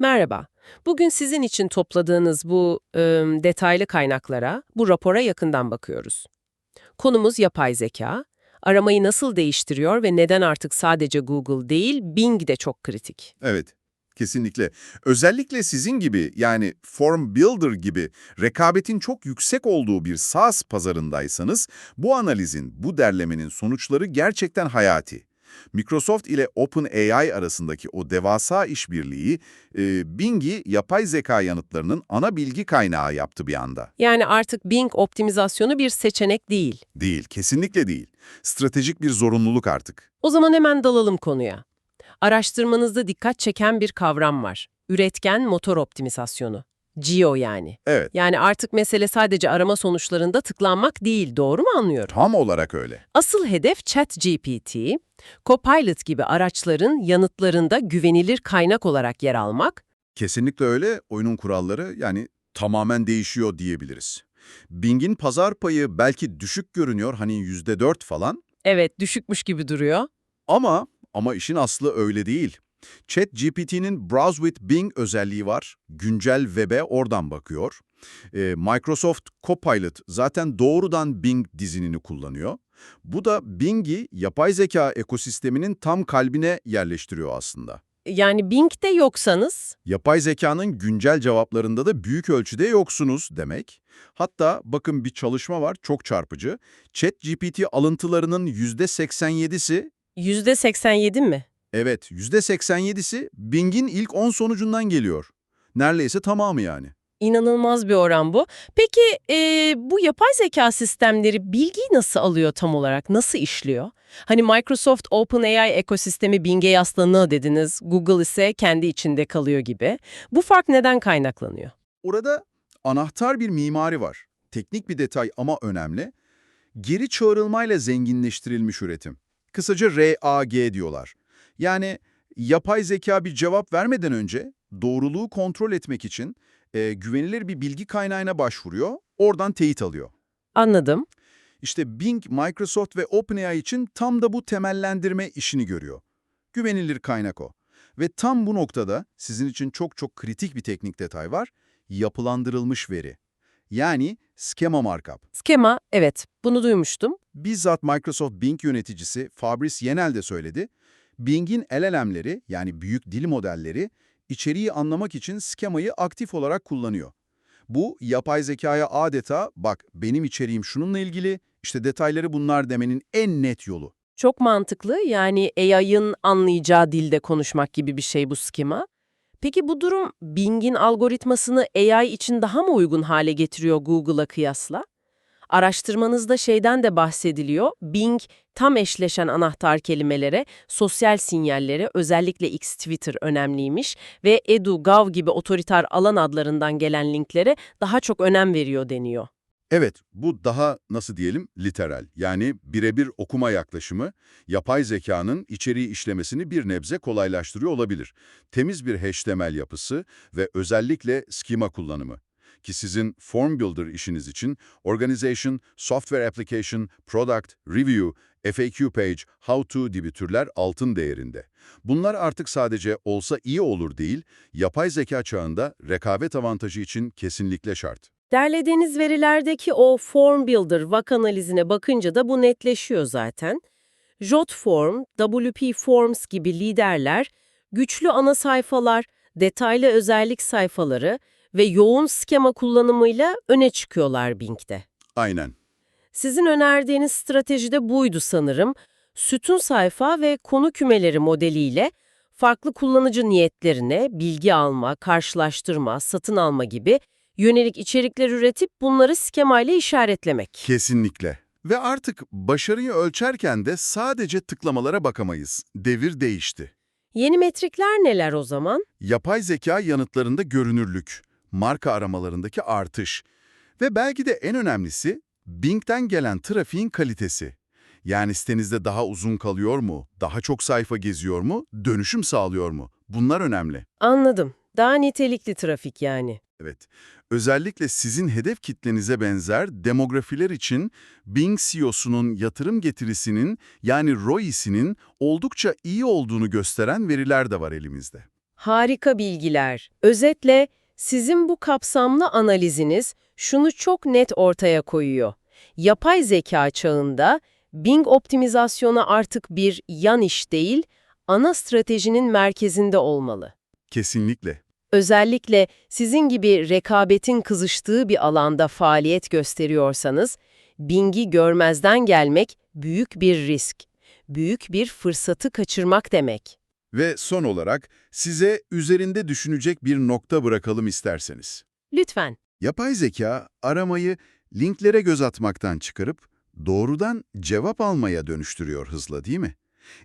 Merhaba. Bugün sizin için topladığınız bu e, detaylı kaynaklara, bu rapora yakından bakıyoruz. Konumuz yapay zeka. Aramayı nasıl değiştiriyor ve neden artık sadece Google değil, Bing de çok kritik. Evet, kesinlikle. Özellikle sizin gibi yani Form Builder gibi rekabetin çok yüksek olduğu bir SaaS pazarındaysanız bu analizin, bu derlemenin sonuçları gerçekten hayati. Microsoft ile OpenAI arasındaki o devasa işbirliği e, Bing'i yapay zeka yanıtlarının ana bilgi kaynağı yaptı bir anda. Yani artık Bing optimizasyonu bir seçenek değil. Değil, kesinlikle değil. Stratejik bir zorunluluk artık. O zaman hemen dalalım konuya. Araştırmanızda dikkat çeken bir kavram var. Üretken motor optimizasyonu. GEO yani. Evet, Yani artık mesele sadece arama sonuçlarında tıklanmak değil, doğru mu anlıyorum? tam olarak öyle. Asıl hedef ChatGPT, Copilot gibi araçların yanıtlarında güvenilir kaynak olarak yer almak, Kesinlikle öyle. Oyunun kuralları yani tamamen değişiyor diyebiliriz. Bing'in pazar payı belki düşük görünüyor hani %4 falan evet düşükmüş gibi duruyor. ama ama işin aslı öyle değil. ChatGPT'nin Browse with Bing özelliği var. Güncel web'e oradan bakıyor. Ee, Microsoft Copilot zaten doğrudan Bing dizinini kullanıyor. Bu da Bing'i yapay zeka ekosisteminin tam kalbine yerleştiriyor aslında. Yani Bing'de yoksanız, Yapay zekanın güncel cevaplarında da büyük ölçüde yoksunuz demek. Hatta bakın bir çalışma var çok çarpıcı. ChatGPT alıntılarının %87'si, %87 mi? Evet %87'si Bing'in ilk 10 sonucundan geliyor. Neredeyse tamamı yani. İnanılmaz bir oran bu. Peki e, bu yapay zeka sistemleri bilgiyi nasıl alıyor tam olarak? Nasıl işliyor? Hani Microsoft OpenAI ekosistemi Bing'e yaslanıyor dediniz, Google ise kendi içinde kalıyor gibi. Bu fark neden kaynaklanıyor? Orada anahtar bir mimari var. Teknik bir detay ama önemli. Geri çağrılmayla zenginleştirilmiş üretim. Kısaca RAG diyorlar. Yani yapay zeka bir cevap vermeden önce doğruluğu kontrol etmek için e, güvenilir bir bilgi kaynağına başvuruyor, oradan teyit alıyor. Anladım. İşte Bing, Microsoft ve OpenAI için tam da bu temellendirme işini görüyor. Güvenilir kaynak o. Ve tam bu noktada sizin için çok çok kritik bir teknik detay var. Yapılandırılmış veri. Yani schema markup. Skema, evet bunu duymuştum. Bizzat Microsoft Bing yöneticisi Fabrice Yenel de söyledi. Bing'in LLM'leri yani büyük dil modelleri içeriği anlamak için skemayı aktif olarak kullanıyor. Bu yapay zekaya adeta bak benim içeriğim şununla ilgili işte detayları bunlar demenin en net yolu. Çok mantıklı yani AI'ın anlayacağı dilde konuşmak gibi bir şey bu skema. Peki bu durum Bing'in algoritmasını AI için daha mı uygun hale getiriyor Google'a kıyasla? Araştırmanızda şeyden de bahsediliyor. Bing tam eşleşen anahtar kelimelere, sosyal sinyallere, özellikle X Twitter önemliymiş ve Edu, Gov gibi otoriter alan adlarından gelen linklere daha çok önem veriyor deniyor. Evet, bu daha nasıl diyelim literal yani birebir okuma yaklaşımı yapay zekanın içeriği işlemesini bir nebze kolaylaştırıyor olabilir. Temiz bir HTML yapısı ve özellikle schema kullanımı ki sizin Form Builder işiniz için Organization, Software Application, Product, Review, FAQ Page, How To gibi türler altın değerinde. Bunlar artık sadece olsa iyi olur değil, yapay zeka çağında rekabet avantajı için kesinlikle şart. Derlediğiniz verilerdeki o Form Builder vak analizine bakınca da bu netleşiyor zaten. Jotform, WP Forms gibi liderler, güçlü ana sayfalar, detaylı özellik sayfaları ve yoğun skema kullanımıyla öne çıkıyorlar Bing'de. Aynen. Sizin önerdiğiniz strateji de buydu sanırım. Sütun sayfa ve konu kümeleri modeliyle farklı kullanıcı niyetlerine bilgi alma, karşılaştırma, satın alma gibi yönelik içerikler üretip bunları skemayla işaretlemek. Kesinlikle. Ve artık başarıyı ölçerken de sadece tıklamalara bakamayız. Devir değişti. Yeni metrikler neler o zaman? Yapay zeka yanıtlarında görünürlük, marka aramalarındaki artış ve belki de en önemlisi Bing'den gelen trafiğin kalitesi. Yani sitenizde daha uzun kalıyor mu, daha çok sayfa geziyor mu, dönüşüm sağlıyor mu? Bunlar önemli. Anladım. Daha nitelikli trafik yani. Evet. Özellikle sizin hedef kitlenize benzer demografiler için Bing CEO'sunun yatırım getirisinin yani ROI'sinin oldukça iyi olduğunu gösteren veriler de var elimizde. Harika bilgiler. Özetle sizin bu kapsamlı analiziniz şunu çok net ortaya koyuyor. Yapay zeka çağında Bing optimizasyonu artık bir yan iş değil, ana stratejinin merkezinde olmalı. Kesinlikle. Özellikle sizin gibi rekabetin kızıştığı bir alanda faaliyet gösteriyorsanız, Bing'i görmezden gelmek büyük bir risk, büyük bir fırsatı kaçırmak demek. Ve son olarak size üzerinde düşünecek bir nokta bırakalım isterseniz. Lütfen. Yapay zeka aramayı linklere göz atmaktan çıkarıp doğrudan cevap almaya dönüştürüyor hızla değil mi?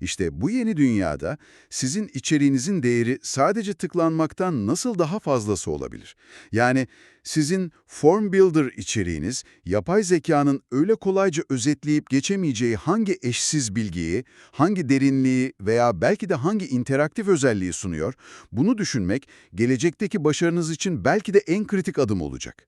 İşte bu yeni dünyada sizin içeriğinizin değeri sadece tıklanmaktan nasıl daha fazlası olabilir? Yani sizin Form Builder içeriğiniz yapay zekanın öyle kolayca özetleyip geçemeyeceği hangi eşsiz bilgiyi, hangi derinliği veya belki de hangi interaktif özelliği sunuyor? Bunu düşünmek gelecekteki başarınız için belki de en kritik adım olacak.